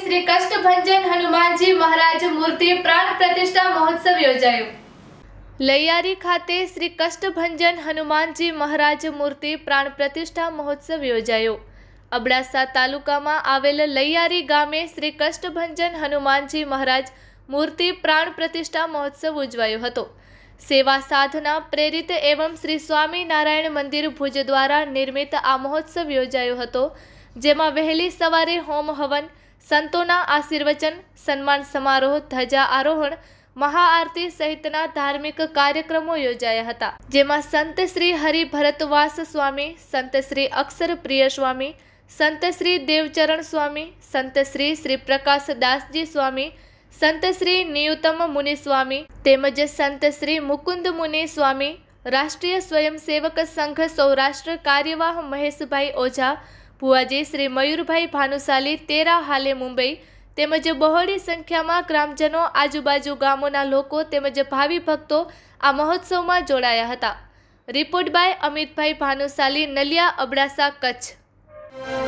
શ્રી કષ્ટભંજન હનુમાનજી મહારાજ મૂર્તિ પ્રાણ પ્રતિષ્ઠા મહોત્સવ યોજાયો. લૈયારી ખાતે શ્રી કષ્ટભંજન હનુમાનજી મહારાજ મૂર્તિ પ્રાણ પ્રતિષ્ઠા મહોત્સવ યોજાયો. અબડાસા તાલુકામાં આવેલ લૈયારી ગામે શ્રી કષ્ટભંજન હનુમાનજી મહારાજ મૂર્તિ પ્રાણ પ્રતિષ્ઠા મહોત્સવ ઉજવાયો હતો. સેવા સાધના પ્રેરિત એવં શ્રી સ્વામિનારાયણ મંદિર ભુજ દ્વારા નિર્મિત આ મહોત્સવ યોજાયો હતો. જેમાં વહેલી સવારે હોમ હવન, સંતોના આશીર્વચન, સન્માન સમારોહ, ધજા આરોહણ, મહાઆરતી સહિતના ધાર્મિક કાર્યક્રમો યોજાયા હતા. જેમાં સંત શ્રી હરિભરતવાસ સ્વામી, સંત શ્રી અક્ષર પ્રિય સ્વામી, સંત શ્રી દેવચરણ સ્વામી, સંત શ્રી શ્રી પ્રકાશ દાસજી સ્વામી, સંત શ્રી નિયુતમ મુનિ સ્વામી, તેમજ સંત શ્રી મુકુંદ મુનિ સ્વામી, રાષ્ટ્રીય સ્વયંસેવક સંઘ સૌરાષ્ટ્ર કાર્યવાહ મહેશભાઈ ઓઝા ભુવાજી શ્રી મયુરભાઈ ભાનુશાલી તેરા હાલે મુંબઈ તેમજ બહોળી સંખ્યામાં ગ્રામજનો આજુબાજુ ગામોના લોકો તેમજ ભાવિ ભક્તો આ મહોત્સવમાં જોડાયા હતા. Report by Amitbhai Bhanushali, Naliya Abdasa, Kutch.